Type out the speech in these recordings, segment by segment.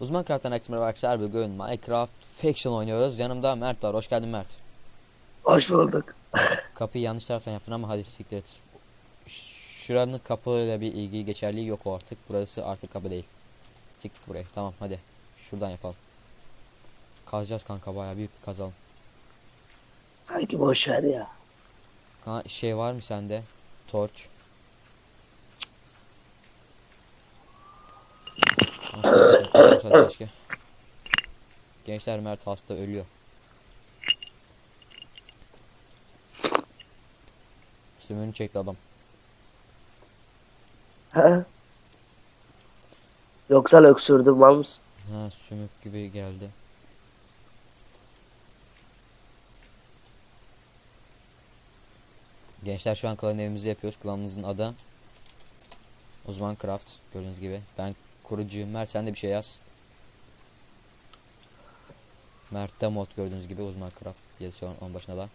Uzman Craft'tan herkese merhaba arkadaşlar. Bugün Minecraft Faction oynuyoruz. Yanımda Mert var. Hoş geldin Mert. Hoş bulduk. Kapıyı yanlış taraftan yaptın ama hadi siktir et. Şuranın kapıyla bir ilgili geçerliği yok o artık. Burası artık kapı değil. Siktik burayı. Tamam hadi. Şuradan yapalım. Kazacağız kanka bayağı büyük bir kazalım. Sanki boş ver ya. Kanka şey var mı sende? Torç. Olsaydı keşke. Gençler Mert hasta ölüyor. Sümünü çekti adam. Ha? Yoksa öksürdüm mal mısın? Ha sümük gibi geldi. Gençler şu an klan evimizi yapıyoruz. Klanımızın adı Uzman Craft gördüğünüz gibi. Ben kurucuyum. Mert sen de bir şey yaz. Mert de mod gördüğünüz gibi Uzman Craft yazıyor onun başına da.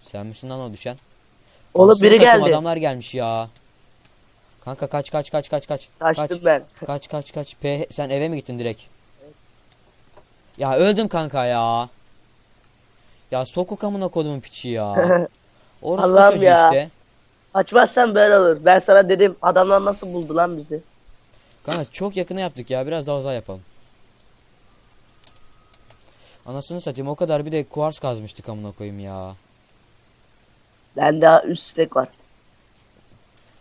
Sen misin lan o düşen? Oğlum Anasını biri satayım, geldi. Adamlar gelmiş ya. Kanka kaç kaç kaç kaç kaç. Kaçtım kaç. ben. Kaç kaç kaç. P sen eve mi gittin direkt? Ya öldüm kanka ya. Ya sokuk amına kodumun piçi ya. Orası Allah'ım çocuğu ya. işte. Açmazsan böyle olur. Ben sana dedim adamlar nasıl buldu lan bizi? Kanka çok yakına yaptık ya. Biraz daha uzağa yapalım. Anasını satayım o kadar bir de kuvars kazmıştık amına koyayım ya. Ben daha üst stek var.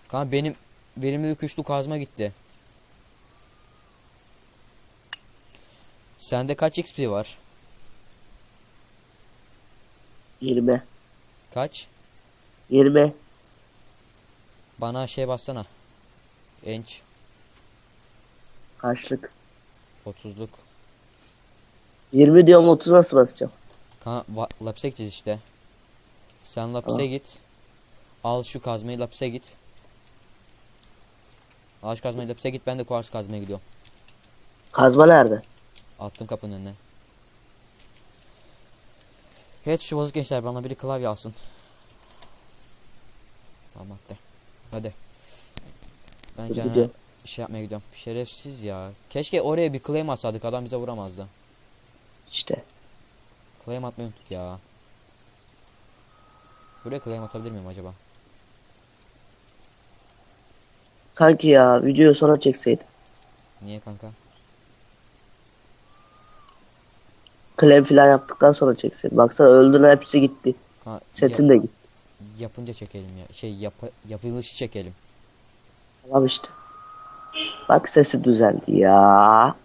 Kanka benim verimli üçlü kazma gitti. Sende kaç XP var? 20. Kaç? 20. Bana şey bassana. Enç Kaçlık? 30'luk. 20 diyorum 30 nasıl basacağım? Kanka lapise gideceğiz işte. Sen lapise Tamam. git. Al şu kazmayı lapise git. Al şu kazmayı lapise git. Ben de kuvars kazmaya gidiyorum. Kazma nerede? Attım kapının önüne. Evet şu bozuk gençler bana biri klavye alsın. Tamam hadi. Hadi. Ben kendime şey yapmaya gidiyorum. Şerefsiz ya. Keşke oraya bir claim atsadık adam bize vuramazdı. İşte. Claim atmayı unuttuk ya. Buraya claim atabilir miyim acaba? Kanki ya videoyu sonra çekseydim. Niye kanka? Klem filan yaptıktan sonra çekseydim. Baksana öldüğüne hepsi gitti. Ka- Setin ya- de gitti. yapınca çekelim ya. Şey yap yapılışı çekelim. Tamam işte. Bak sesi düzeldi ya.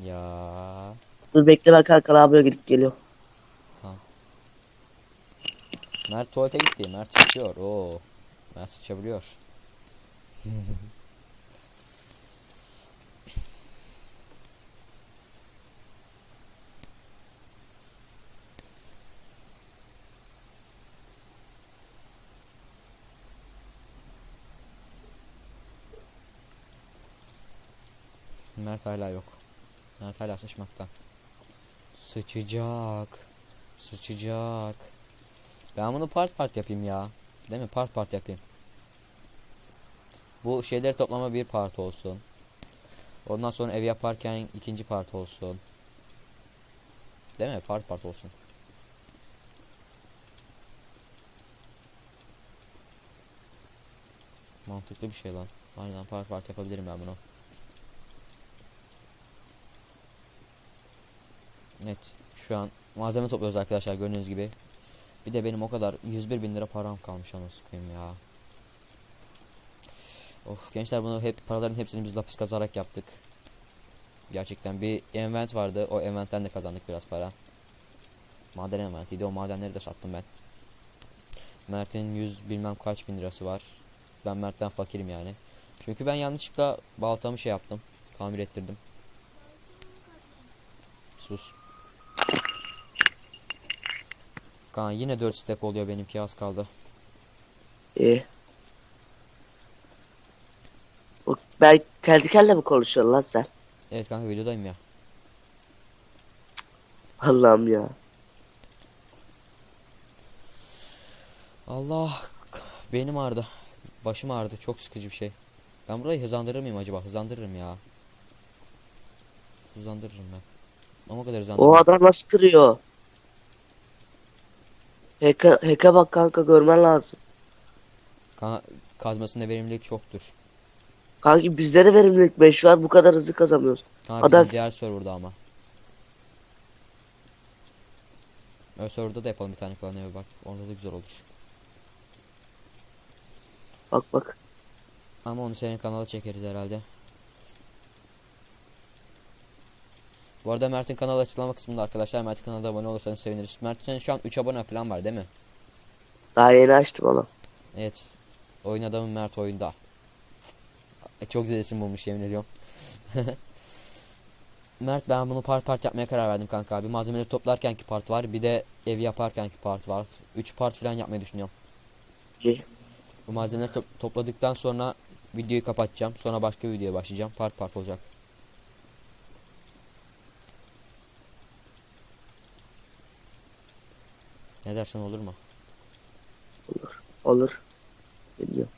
Ya. Dur bekle ben Karkar abiye gidip geliyorum. Mert tuvalete gitti. Mert sıçıyor. Oo. Mert sıçabiliyor. Mert hala yok. Mert hala sıçmakta. Sıçacak. Sıçacak. Ben bunu part part yapayım ya. Değil mi? Part part yapayım. Bu şeyleri toplama bir part olsun. Ondan sonra ev yaparken ikinci part olsun. Değil mi? Part part olsun. Mantıklı bir şey lan. Aynen part part yapabilirim ben bunu. Evet. Şu an malzeme topluyoruz arkadaşlar gördüğünüz gibi. Bir de benim o kadar 101 bin lira param kalmış ama sıkayım ya. Of gençler bunu hep paraların hepsini biz lapis kazarak yaptık. Gerçekten bir event vardı. O eventten de kazandık biraz para. Maden eventiydi. O madenleri de sattım ben. Mert'in 100 bilmem kaç bin lirası var. Ben Mert'ten fakirim yani. Çünkü ben yanlışlıkla baltamı şey yaptım. Tamir ettirdim. Sus. Kaan yine 4 stack oluyor benimki az kaldı. İyi. Bu- Ben kendi kendine mi konuşuyorsun lan sen? Evet kanka videodayım ya. Allah'ım ya. Allah benim ağrıdı. Başım ağrıdı. Çok sıkıcı bir şey. Ben burayı hızlandırır mıyım acaba? Hızlandırırım ya. Hızlandırırım ben. Ama o kadar O hızlandırmam. adam nasıl kırıyor? Hack'e hack'e bak kanka görmen lazım. Ka- kazmasında verimlilik çoktur. Kanki bizde de verimlilik 5 var bu kadar hızlı kazamıyoruz. Bizim Adam- diğer serverda ama. O serverda da yapalım bir tane klan evi bak. Orada da güzel olur. Bak bak. Ama onu senin kanala çekeriz herhalde. Bu arada Mert'in kanalı açıklama kısmında arkadaşlar. Mert'in kanalına abone olursanız seviniriz. Mert senin şu an 3 abone falan var değil mi? Daha yeni açtım onu. Evet. Oyun adamı Mert oyunda. E, Çok isim bulmuş yemin ediyorum. Mert ben bunu part part yapmaya karar verdim kanka. Bir malzemeleri toplarken ki part var. Bir de evi yaparken ki part var. 3 part falan yapmayı düşünüyorum. İyi. Bu malzemeleri to- topladıktan sonra videoyu kapatacağım. Sonra başka bir videoya başlayacağım. Part part olacak. Ne dersen olur mu? Olur. Bilmiyorum.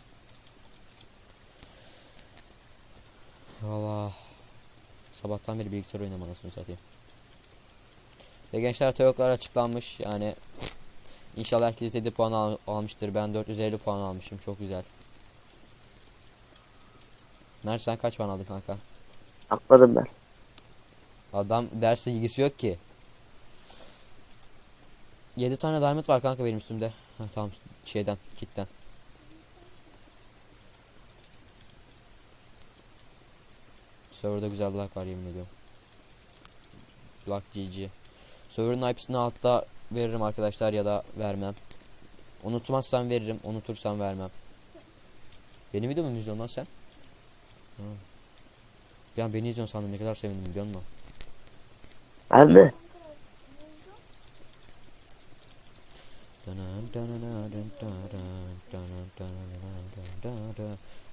Valla sabahtan beri bilgisayar oynamam anasını satayım. Ve gençler teoklar açıklanmış yani İnşallah herkes 7 puan al- almıştır. Ben 450 puan almışım. Çok güzel. Mert sen kaç puan aldın kanka? Atladım ben. Adam derse ilgisi yok ki. 7 tane diamond var kanka benim üstümde. Ha, tamam şeyden kitten. Serverda güzel lag var yemin ediyorum. Lag GG. Server'ın IP'sini altta veririm arkadaşlar ya da vermem. Unutmazsam veririm, unutursam vermem. Benim videomu mu izliyorsun lan sen? Ha. Bir beni izliyorsun sandım ne kadar sevindim biliyor musun? Ben mi?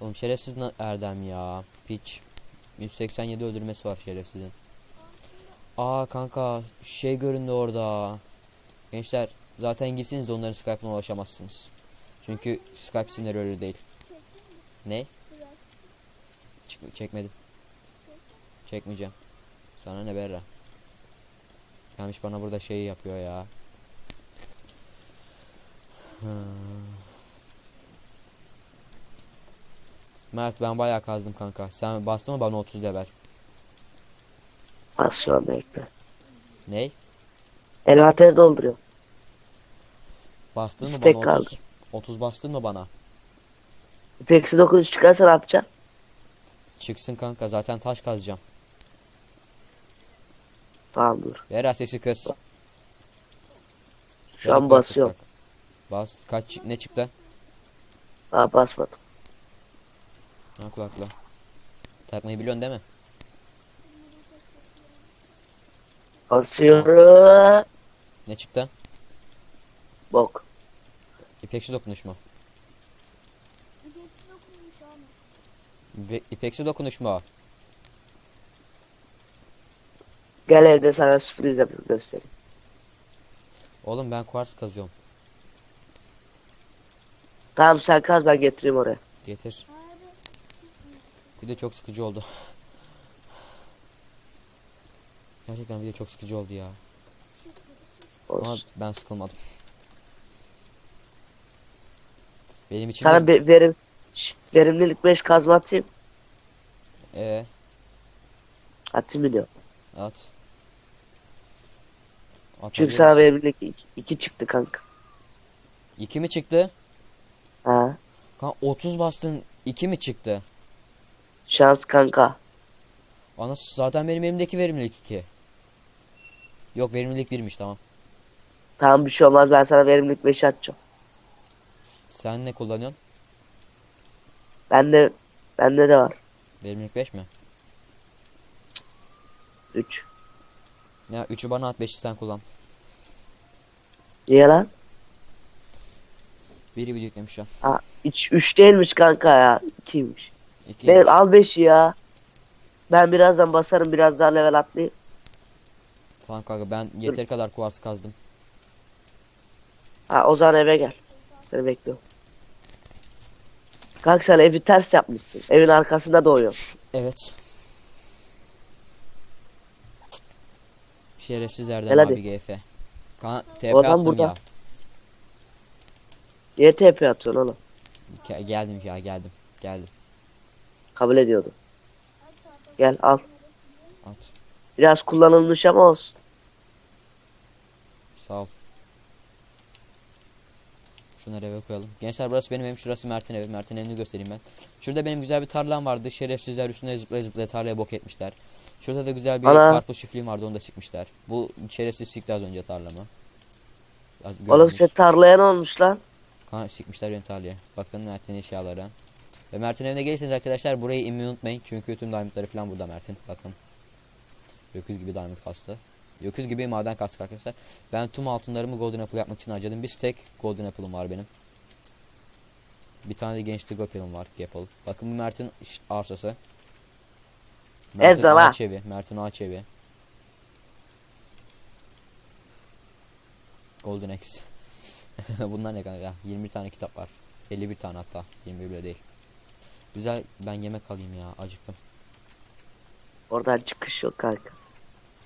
Oğlum şerefsiz Erdem ya. Piç. 187 öldürmesi var şerefsizin. Aa kanka şey göründü orada. Gençler zaten gitsiniz de onların Skype'ına ulaşamazsınız. Çünkü Skype isimleri öyle değil. Ne? Çık çekmedim. Çekmeyeceğim. Sana ne Berra? Gelmiş bana burada şey yapıyor ya. Mert ben bayağı kazdım kanka. Sen bastın mı bana 30 level? Az şu an bekle. Ney? Envanteri dolduruyor. Bastın mı İstek bana kaldı. 30? 30 bastın mı bana? Eksi 9 çıkarsa ne yapacaksın? Çıksın kanka zaten taş kazacağım. Tamam dur. Ver sesi kız. Şu an kulaklık basıyorum. tak. Bas. Kaç ne çıktı? Aa basmadım. Ha kulakla. Takmayı biliyorsun değil mi? Basıyorum. Ne çıktı? Bok. İpeksi dokunuş mu? İpeksi dokunmuş ama. Ve ipeksi dokunuş mu? o? Gel evde sana sürpriz yapayım göstereyim. Oğlum ben kuars kazıyorum. Tamam sen kaz ben getireyim oraya. Getir. De çok sıkıcı oldu. Gerçekten video çok sıkıcı oldu ya. Ama ben sıkılmadım. Benim için Sana de... verim verimlilik 5 kazma atayım. Ee, Atayım biliyorum. at. Çünkü Atabiliyor sana verimlilik 2 çıktı kanka. İki mi çıktı? Ha. Kanka 30 bastın 2 mi çıktı? Şans kanka. Ana zaten benim elimdeki verimlilik 2. Yok verimlilik 1'miş tamam. Tamam bir şey olmaz ben sana verimlilik 5 atacağım. Sen ne kullanıyorsun? Bende bende de var. Verimlilik 5 mi? 3. Ya 3'ü bana at 5'i sen kullan. Niye lan? Biri video yüklemiş şu an. Ha 3 3 değilmiş kanka ya. 2'ymiş. 2 Benim al 5'i ya. Ben birazdan basarım biraz daha level atlayayım. Tamam kanka ben yeteri kadar kuars kazdım. Ha o zaman eve gel. Seni bekliyorum. Kanka sen evi ters yapmışsın. Evin arkasında doğuyor. Evet. Şerefsiz Erdem hadi. abi GF. Kan TP attım burada. ya. Niye TP atıyorsun oğlum? Ke- geldim ya geldim. Geldim. Kabul ediyordum. Gel al. At. Biraz kullanılmış ama olsun. Sağ ol. Şunları eve koyalım. Gençler burası benim evim. Şurası Mert'in evi. Mert'in evini göstereyim ben. Şurada benim güzel bir tarlam vardı. Şerefsizler üstüne zıplaya zıplaya tarlaya bok etmişler. Şurada da güzel bir Ana. karpuz çiftliğim vardı. Onu da çıkmışlar. Bu şerefsiz sikti az önce tarlamı. Az Oğlum gördünüz. sen tarlaya ne olmuş lan? Ha, sikmişler tarlaya. Bakın Mert'in eşyaları. Ve Mert'in evine gelirseniz arkadaşlar burayı inmeyi unutmayın. Çünkü tüm diamondları falan burada Mert'in. Bakın. Öküz gibi diamond kastı. Öküz gibi maden kastık arkadaşlar. Ben tüm altınlarımı golden apple yapmak için harcadım. Bir stack golden apple'ım var benim. Bir tane de gençlik apple'ım var. Apple. Bakın bu Mert'in arsası. Mert'in ağaç evi. Mert'in ağaç evi. Golden Axe. Bunlar ne kanka? 21 tane kitap var. 51 tane hatta. 21 bile değil. Güzel ben yemek alayım ya acıktım. Oradan çıkış yok kanka.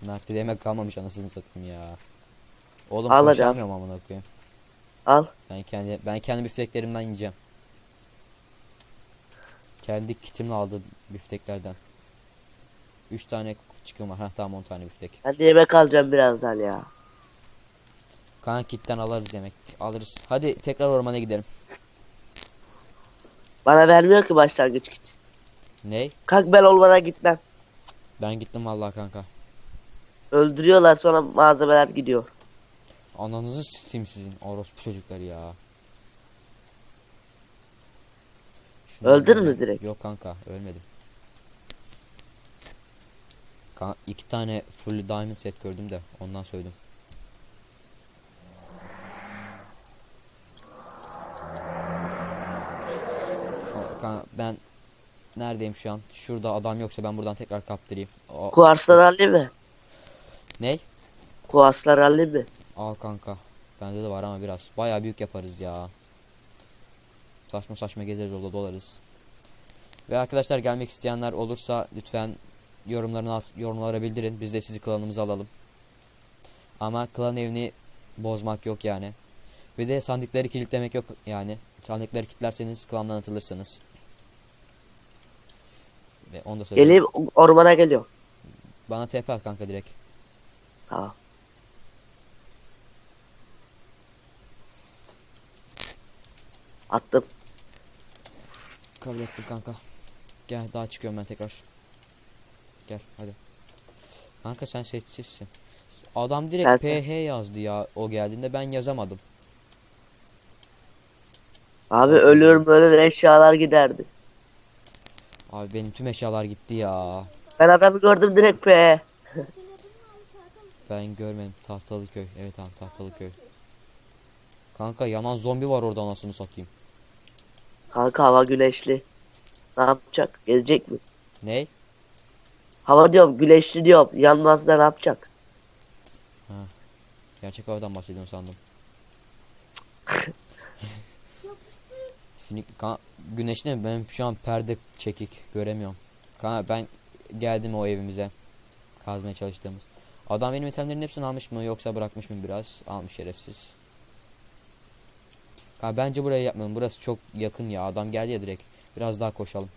Mert'te de yemek kalmamış anasını satayım ya. Oğlum Al koşamıyorum amına koyayım. Al. Ben kendi ben kendi bifteklerimden yiyeceğim. Kendi kitimle aldı bifteklerden. 3 tane çıkım var. Ha tamam 10 tane biftek. Ben de yemek alacağım birazdan ya. Kan kitten alırız yemek. Alırız. Hadi tekrar ormana gidelim. Bana vermiyor ki başlangıç kit. Ney? Kalk ben olmadan gitmem. Ben gittim vallahi kanka. Öldürüyorlar sonra malzemeler gidiyor. Ananızı sikeyim sizin orospu çocukları ya. Şunu Öldün mü direkt? Yok kanka ölmedim. Kanka iki tane full diamond set gördüm de ondan söyledim. Kanka ben neredeyim şu an? Şurada adam yoksa ben buradan tekrar kaptırayım. O, Kuarslar halli mi? ney? Kuarslar halli mi? Al kanka. Bende de var ama biraz. Bayağı büyük yaparız ya. Saçma saçma gezeriz orada dolarız. Ve arkadaşlar gelmek isteyenler olursa lütfen yorumlarını alt, yorumlara bildirin. Biz de sizi klanımıza alalım. Ama klan evini bozmak yok yani. Bir de sandıkları kilitlemek yok yani. Sandıkları kilitlerseniz klandan atılırsınız. Ve onu da söyleyeyim. Geleyim ormana geliyor. Bana TP at kanka direkt. Tamam. Attım. Kabul ettim kanka. Gel daha çıkıyorum ben tekrar. Gel hadi. Kanka sen sessizsin. Adam direkt Nerede? PH yazdı ya o geldiğinde ben yazamadım. Abi ölür ölür eşyalar giderdi. Abi benim tüm eşyalar gitti ya. Ben adamı gördüm direkt abi mı? Ben görmedim Tahtalıköy. Evet tamam Tahtalıköy. Kanka yanan zombi var orada anasını satayım. Kanka hava güneşli. Ne yapacak? Gezecek mi? Ney? Hava diyorum güneşli diyorum. Yanmaz da ne yapacak? Gerçek havadan bahsediyorsun sandım. Finik, kan, güneşli mi? Benim şu an perde çekik göremiyorum. Kanka ben geldim o evimize. Kazmaya çalıştığımız. Adam benim itemlerin hepsini almış mı yoksa bırakmış mı biraz? Almış şerefsiz. Kanka bence burayı yapmayalım. Burası çok yakın ya. Adam geldi ya direkt. Biraz daha koşalım.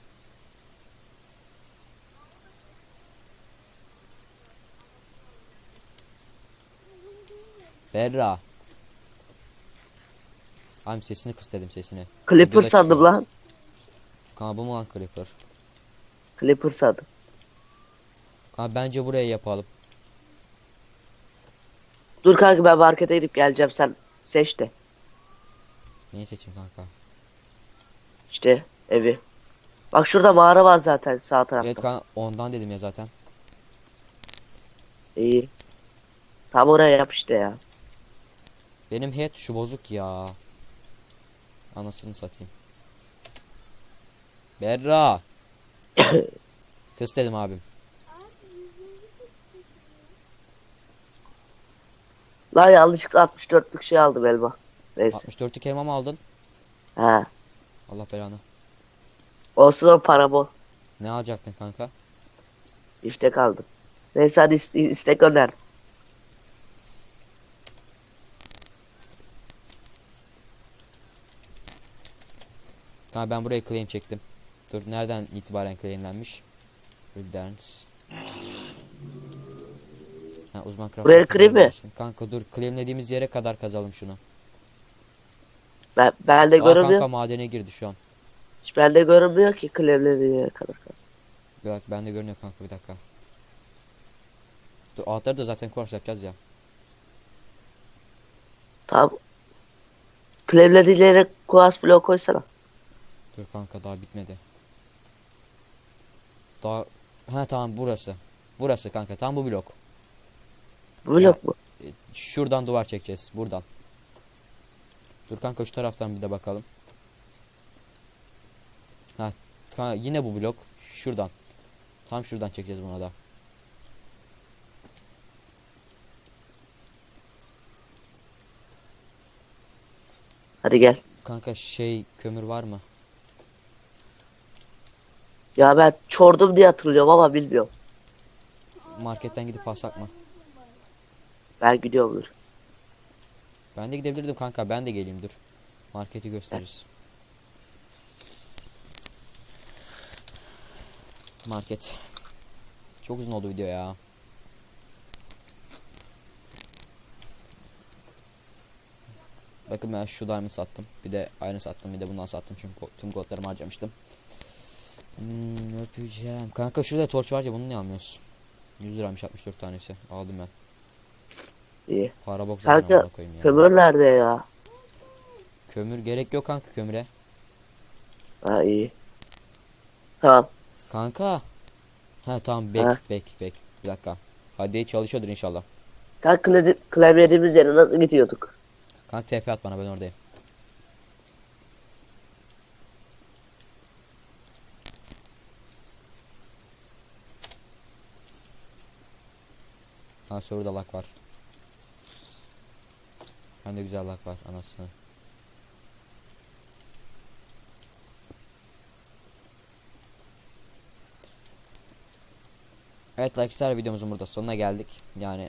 Berra. Abi sesini kıs dedim sesini. Clipper Videoda sandım çıkıyor. lan. Kanka bu mu lan Creeper? Clipper sandım. Kanka bence buraya yapalım. Dur kanka ben markete gidip geleceğim sen seç de. Neyi seçeyim kanka? İşte evi. Bak şurada mağara var zaten sağ tarafta. Evet kanka ondan dedim ya zaten. İyi. Tam oraya yap işte ya. Benim head şu bozuk ya. Anasını satayım. Berra. Kız dedim abim. Lan yanlışlıkla 64'lük şey aldım elma. Neyse. 64'lük elma mı aldın? Ha. Allah belanı. Olsun o para bol. Ne alacaktın kanka? İftek aldım. Neyse hadi iste- istek gönder. Ha ben buraya claim çektim. Dur nereden itibaren claimlenmiş? Builders. Ha uzman craft. Buraya claim mi? Kanka dur claimlediğimiz yere kadar kazalım şunu. Ben, bende Aa görünmüyor. kanka madene girdi şu an. Hiç bende görünmüyor ki klevleri yere kadar kaz. Bak bende görünüyor kanka bir dakika. Dur altları da zaten kurs yapacağız ya. Tamam. Klevleri yere kuas bloğu koysana. Dur kanka daha bitmedi. Daha ha tamam burası. Burası kanka tam bu blok. Blok mu? E, Şuradan duvar çekeceğiz buradan. Dur kanka şu taraftan bir de bakalım. Ha kanka yine bu blok şuradan. Tam şuradan çekeceğiz buna da. Hadi gel. Kanka şey kömür var mı? Ya ben çordum diye hatırlıyorum ama bilmiyorum. Marketten gidip alsak mı? Ben gidiyorumdur. Ben de gidebilirdim kanka ben de geleyim dur. Marketi gösteririz. Market. Çok uzun oldu video ya. Bakın ben şu diamond sattım. Bir de iron sattım. Bir de bundan sattım. Çünkü tüm goldlarımı harcamıştım. Hmm, öpeceğim. Kanka şurada torç var ya bunu niye almıyorsun? 100 liraymış 64 tanesi. Aldım ben. İyi. Para bok zaten Kanka amına koyayım ya. kömür nerede ya? Kömür gerek yok kanka kömüre. Ha iyi. Tamam. Kanka. Ha tamam bek Ha. bek bek. Bir dakika. Hadi çalışıyordur inşallah. Kanka klavye- klavyemiz yere nasıl gidiyorduk? Kanka TP at bana ben oradayım. Ha soruda lak var. Hem de güzel lak var anasını. Evet arkadaşlar videomuzun burada sonuna geldik. Yani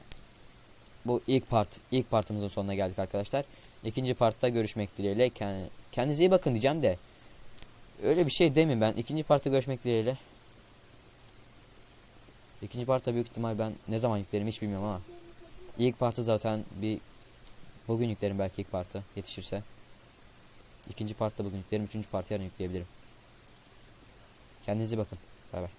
bu ilk part ilk partımızın sonuna geldik arkadaşlar. İkinci partta görüşmek dileğiyle. Kend- Kendinize iyi bakın diyeceğim de. Öyle bir şey demeyeyim ben. İkinci partta görüşmek dileğiyle. İkinci partta büyük ihtimal ben ne zaman yüklerim hiç bilmiyorum ama. İlk partı zaten bir bugün yüklerim belki ilk partı yetişirse. İkinci partta bugün yüklerim. Üçüncü partı yarın yükleyebilirim. Kendinize bakın. Bay bay.